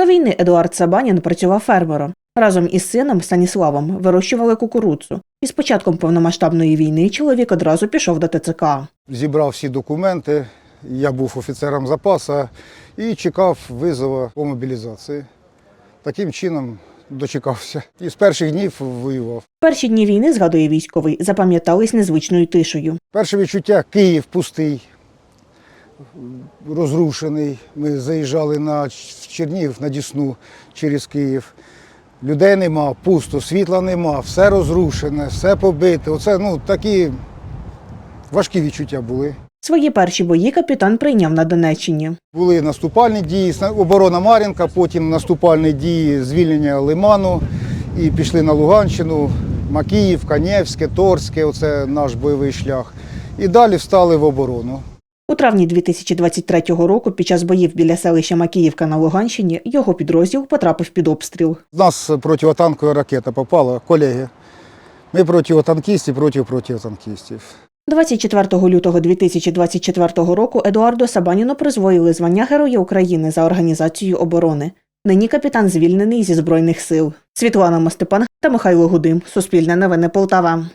До війни Едуард Сабанін працював фермером. Разом із сином Станіславом вирощували кукурудзу. І з початком повномасштабної війни чоловік одразу пішов до ТЦК. Зібрав всі документи. Я був офіцером запасу і чекав визову по мобілізації. Таким чином дочекався. І з перших днів воював. Перші дні війни, згадує військовий, запам'ятались незвичною тишею. Перше відчуття Київ пустий, розрушений. Ми заїжджали на в Чернігів на Дісну через Київ. Людей нема, пусто, світла нема, все розрушене, все побите. Оце ну, такі важкі відчуття були. Свої перші бої капітан прийняв на Донеччині. Були наступальні дії, оборона Мар'їнка, потім наступальні дії звільнення Лиману і пішли на Луганщину, Макіївка, Невське, Торське, оце наш бойовий шлях. І далі встали в оборону. У травні 2023 року, під час боїв біля селища Макіївка на Луганщині, його підрозділ потрапив під обстріл. З нас противотанкова ракета попала, колеги. Ми противотанкісти проти противотанкістів. 24 лютого 2024 року Едуарду Сабаніну призвоїли звання Героя України за організацію оборони. Нині капітан звільнений зі Збройних сил. Світлана Мостепан та Михайло Гудим. Суспільне новини Полтава.